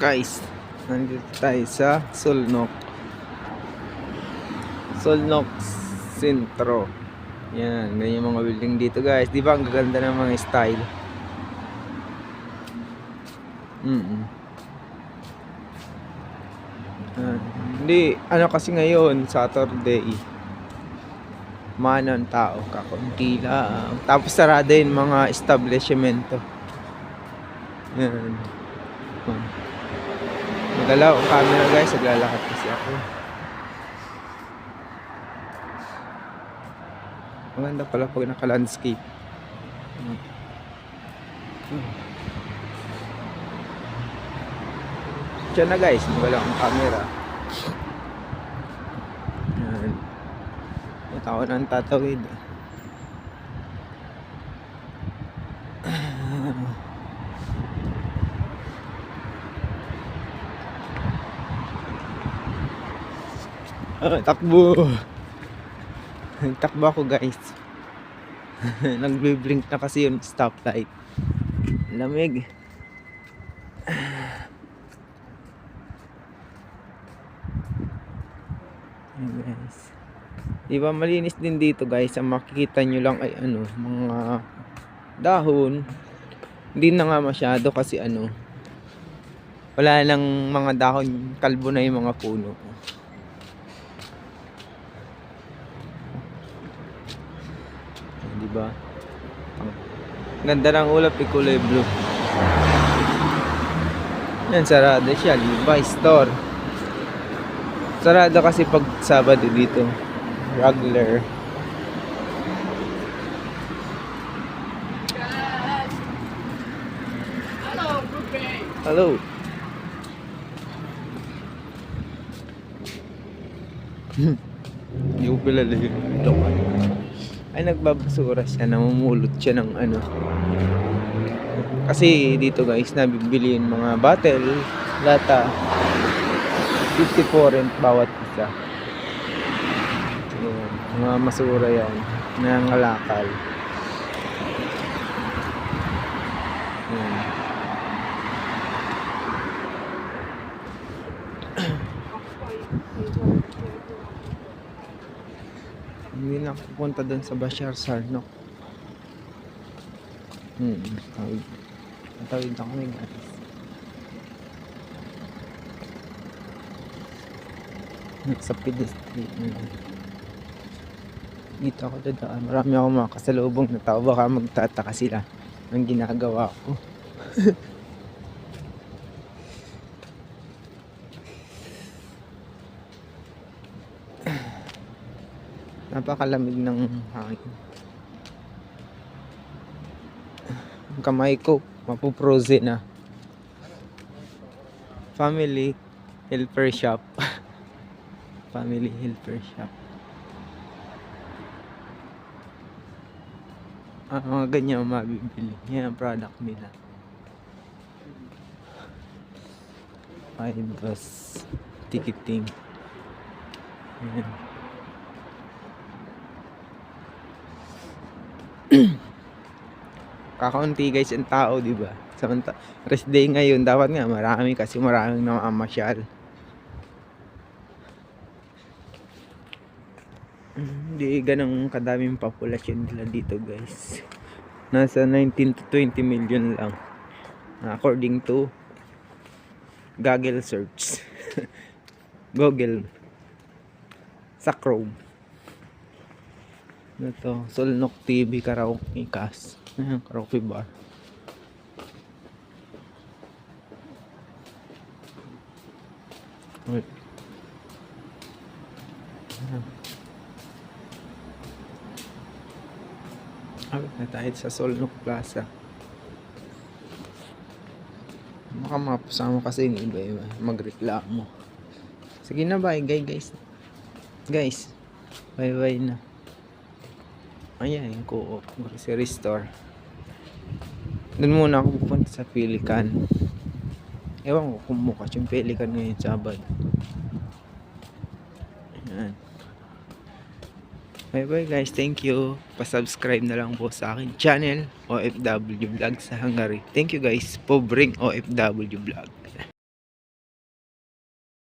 guys. Nandito tayo sa Sulnok Sulnok Sentro yan ganyan yung mga building dito guys. Di ba ang gaganda ng mga style? Mm -mm. Ah, hindi ano kasi ngayon Saturday. Maano ang tao kakunti lang. Tapos sarado yung mga establishmento. Yan Hmm. Magalaw ang camera guys, naglalakad kasi ako. Maganda pala pag naka-landscape. Diyan na guys, magalaw ang camera. Yan. Ito nang tatawid. Ah, takbo. Takbo ako guys. Nagbe-blink na kasi yung stoplight. Lamig. Ayan, guys. Di ba malinis din dito guys. Ang makikita nyo lang ay ano, mga dahon. Hindi na nga masyado kasi ano, wala nang mga dahon, kalbo na yung mga puno. Ba? Ang ganda ng ulap, eh, kulay blue. Yan, sarado siya. Levi's store. Sarado kasi pag Sabado dito. Regular. Hello. Hindi ko kilala yun. Ay nagbabasura siya, namumulot siya ng ano. Kasi dito guys, nabibili yung mga bottle, lata, 54 rent bawat isa. Ayan, mga masura yan, nangangalakal. Ayan. Hindi na ako pupunta doon sa Bashar Sarnock. Hmm, tawid. Tawid na kami guys. Sa pedestrian. Hmm. Dito ako dadaan. Marami ako mga kasalubong na tao. Baka magtataka sila ng ginagawa ko. Napakalamig ng hangin. Ang kamay ko, mapuproze na. Family helper shop. Family helper shop. Ah, mga ganyan mabibili. Yan ang product nila. Five bus ticketing. Yan. kakaunti guys yung tao, di ba? Samanta, rest day ngayon, dapat nga marami kasi maraming namamasyal. Hindi ganang kadaming populasyon nila dito guys. Nasa 19 to 20 million lang. According to Google search. Google sa Chrome. Ito, Solnok TV Karaoke Cast. Ayan, karaoke bar. Wait. Ayan. Abot na tayo sa Solnok Plaza. Baka mapasama kasi yung iba iba magreklamo. Sige na bye guys guys. Guys, bye bye na. Ayan, yung co-op grocery store. Doon muna ako pupunta sa Pelican. Ewan ko kung bukas yung Pelican ngayon Sabado. Ayan. Bye bye guys, thank you. Pa-subscribe na lang po sa akin channel OFW Vlog sa Hungary. Thank you guys, Pobreng OFW Vlog.